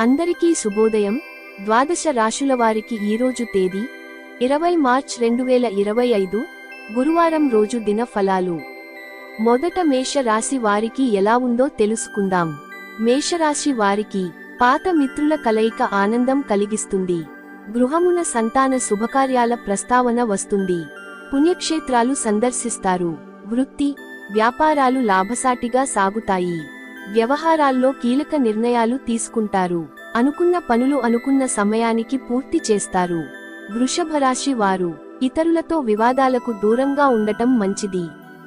అందరికీ శుభోదయం. ద్వాదశ రాశుల వారికి ఈరోజు తేదీ ఇరవై మార్చ్ రెండు వేల ఇరవై ఐదు గురువారం రోజు దిన ఫలాలు. మొదట మేష రాశి వారికి ఎలా ఉందో తెలుసుకుందాం. మేషరాశి వారికి పాత మిత్రుల కలయిక ఆనందం కలిగిస్తుంది. గృహమున సంతాన శుభకార్యాల ప్రస్తావన వస్తుంది. పుణ్యక్షేత్రాలు సందర్శిస్తారు. వృత్తి వ్యాపారాలు లాభసాటిగా సాగుతాయి. వ్యవహారాల్లో కీలక నిర్ణయాలు తీసుకుంటారు. అనుకున్న పనులు అనుకున్న సమయానికి పూర్తి చేస్తారు. వృషభరాశి వారు ఇతరులతో వివాదాలకు దూరంగా ఉండటం మంచిది.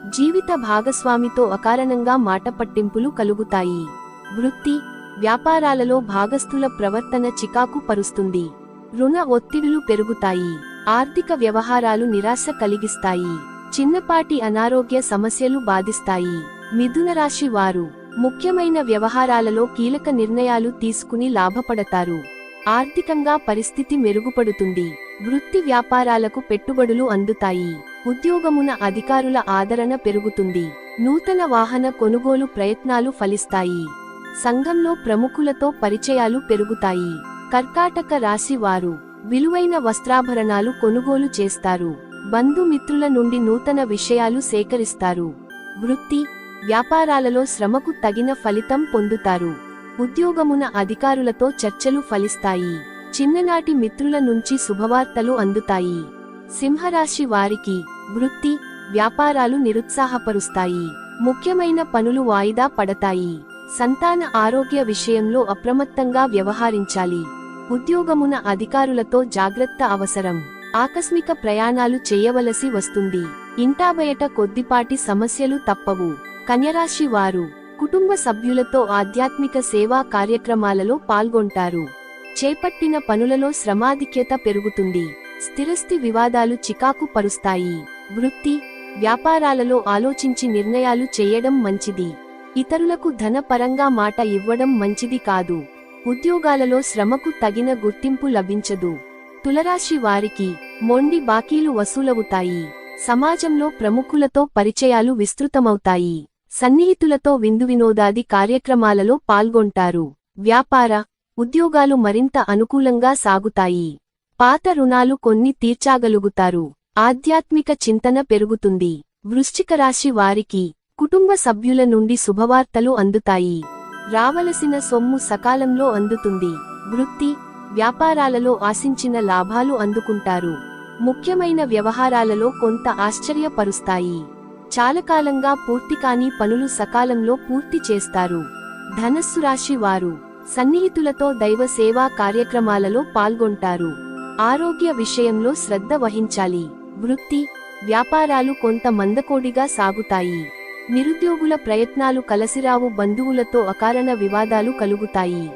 జీవిత భాగస్వామితో అకారణంగా మాట పట్టింపులు కలుగుతాయి. వృత్తి వ్యాపారాలలో భాగస్థుల ప్రవర్తన చికాకు పరుస్తుంది. రుణ ఒత్తిడులు పెరుగుతాయి. ఆర్థిక వ్యవహారాలు నిరాశ కలిగిస్తాయి. చిన్నపాటి అనారోగ్య సమస్యలు బాధిస్తాయి. మిథున రాశి వారు ముఖ్యమైన వ్యవహారాలలో కీలక నిర్ణయాలు తీసుకుని లాభపడతారు. ఆర్థికంగా పరిస్థితి మెరుగుపడుతుంది. వృత్తి వ్యాపారాలకు పెట్టుబడులు అందుతాయి. ఉద్యోగమున అధికారుల ఆదరణ పెరుగుతుంది. నూతన వాహన కొనుగోలు ప్రయత్నాలు ఫలిస్తాయి. సంఘంలో ప్రముఖులతో పరిచయాలు పెరుగుతాయి. కర్కాటక రాశి వారు విలువైన వస్త్రాభరణాలు కొనుగోలు చేస్తారు. బంధుమిత్రుల నుండి నూతన విషయాలు సేకరిస్తారు. వృత్తి వ్యాపారాలలో శ్రమకు తగిన ఫలితం పొందుతారు. ఉద్యోగమున అధికారులతో చర్చలు ఫలిస్తాయి. చిన్ననాటి మిత్రుల నుంచి శుభవార్తలు అందుతాయి. సింహరాశి వారికి వృత్తి వ్యాపారాలు నిరుత్సాహపరుస్తాయి. ముఖ్యమైన పనులు వాయిదా పడతాయి. సంతాన ఆరోగ్య విషయంలో అప్రమత్తంగా వ్యవహరించాలి. ఉద్యోగమున అధికారులతో జాగ్రత్త అవసరం. ఆకస్మిక ప్రయాణాలు చేయవలసి వస్తుంది. ఇంటా బయట కొద్దిపాటి సమస్యలు తప్పవు. కన్యరాశి వారు కుటుంబ సభ్యులతో ఆధ్యాత్మిక సేవా కార్యక్రమాలలో పాల్గొంటారు. చేపట్టిన పనులలో శ్రమాధిక్యత పెరుగుతుంది. స్థిరస్థి వివాదాలు చికాకు పరుస్తాయి. వృత్తి వ్యాపారాలలో ఆలోచించి నిర్ణయాలు చేయడం మంచిది. ఇతరులకు ధనపరంగా మాట ఇవ్వడం మంచిది కాదు. ఉద్యోగాలలో శ్రమకు తగిన గుర్తింపు లభించదు. తులరాశి వారికి మొండి బాకీలు వసూలవుతాయి. సమాజంలో ప్రముఖులతో పరిచయాలు విస్తృతమవుతాయి. సన్నిహితులతో విందు వినోదాది కార్యక్రమాలలో పాల్గొంటారు. వ్యాపార ఉద్యోగాలు మరింత అనుకూలంగా సాగుతాయి. పాత రుణాలు కొన్ని తీర్చాగలుగుతారు. ఆధ్యాత్మిక చింతన పెరుగుతుంది. వృశ్చిక రాశి వారికి కుటుంబ సభ్యుల నుండి శుభవార్తలు అందుతాయి. రావలసిన సొమ్ము సకాలంలో అందుతుంది. వృత్తి వ్యాపారాలలో ఆశించిన లాభాలు అందుకుంటారు. ముఖ్యమైన వ్యవహారాలలో కొంత ఆశ్చర్యపరుస్తాయి. చాలాకాలంగా పూర్తికాని పనులు సకాలంలో పూర్తి చేస్తారు. ధనస్సు రాశి వారు సన్నిహితులతో దైవ సేవా కార్యక్రమాలలో పాల్గొంటారు. ఆరోగ్య విషయంలో శ్రద్ధ వహించాలి. వృత్తి వ్యాపారాలు కొంత మందకోడిగా సాగుతాయి. నిరుద్యోగుల ప్రయత్నాలు కలసిరావు బంధువులతో అకారణ వివాదాలు కలుగుతాయి.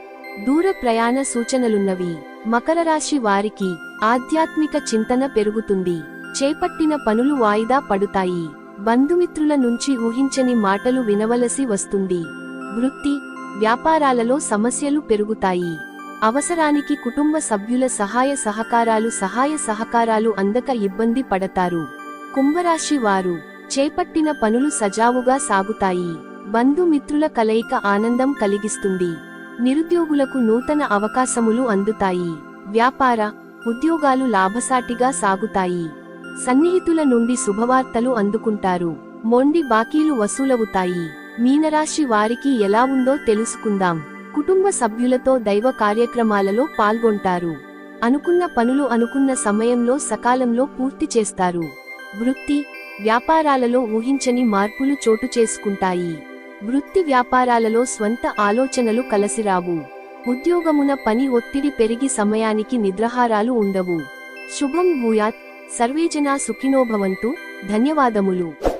దూర ప్రయాణ సూచనలున్నవి. మకర రాశి వారికి ఆధ్యాత్మిక చింతన పెరుగుతుంది. చేపట్టిన పనులు వాయిదా పడుతాయి. బంధుమిత్రుల నుంచి ఊహించని మాటలు వినవలసి వస్తుంది. వృత్తి వ్యాపారాలలో సమస్యలు పెరుగుతాయి. అవసరానికి కుటుంబ సభ్యుల సహాయ సహకారాలు సహాయ సహకారాలు అందక ఇబ్బంది పడతారు. కుంభరాశి వారు చేపట్టిన పనులు సజావుగా సాగుతాయి. బంధుమిత్రుల కలయిక ఆనందం కలిగిస్తుంది. నిరుద్యోగులకు నూతన అవకాశములు అందుతాయి. వ్యాపార ఉద్యోగాలు లాభసాటిగా సాగుతాయి. సన్నిహితుల నుండి శుభవార్తలు అందుకుంటారు. మొండి బాకీలు వసూలవుతాయి. మీనరాశి వారికి ఎలా ఉందో తెలుసుకుందాం. కుటుంబ సభ్యులతో దైవ కార్యక్రమాలలో పాల్గొంటారు. అనుకున్న పనులు అనుకున్న సమయంలో సకాలంలో పూర్తి చేస్తారు. వృత్తి వ్యాపారాలలో ఊహించని మార్పులు చోటు చేసుకుంటాయి. వృత్తి వ్యాపారాలలో స్వంత ఆలోచనలు కలసిరావు. ఉద్యోగమున పని ఒత్తిడి పెరిగి సమయానికి నిద్రహారాలు ఉండవు. శుభం భూయాత్ సర్వేజనా సుఖినోభవంతు ధన్యవాదములు.